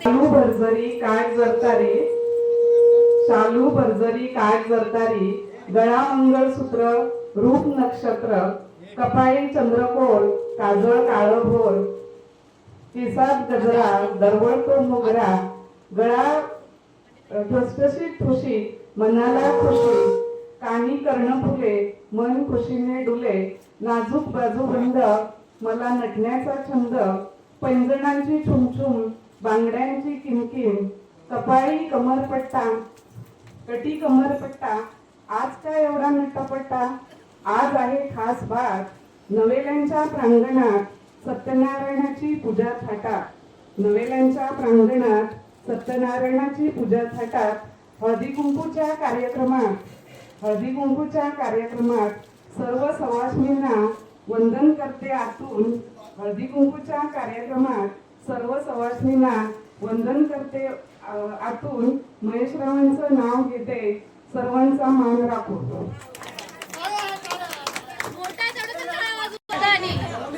शालू भरजरी काय जरतारी? शालू भरजरी काय जरतारी? गळा मंगळसूत्र रूप नक्षत्र कपाळी चंद्रकोल काजळ काळ भोर. केसात गजरा दरवळतो मोगरा. गळा ठसठशीत ठुशी मनाला खुशी. कानी कर्णफुले मन खुशीने डुले. नाजूक बाजू बंद मला नटण्याचा छंद. पैंजणांची छुमछुम बांगड्यांची किमकिम कपाळी कमरपट्टा कटी कमरपट्टा आज काय एवढा नटपट्टा आज आहे खास बात नवेल्यांच्या प्रांगणात सत्यनारायणाची पूजा थाटा नवेल्यांच्या प्रांगणात सत्यनारायणाची पूजा थाटात. हळदी कुंकूच्या कार्यक्रमात हळदी कुंकूच्या कार्यक्रमात सर्व सवासनींना वंदन करते आतून. हळदी कुंकूच्या कार्यक्रमात सर्व सवासनींना वंदन करते आतून महेशरावांचं नाव घेते सर्वांचा मान राखून.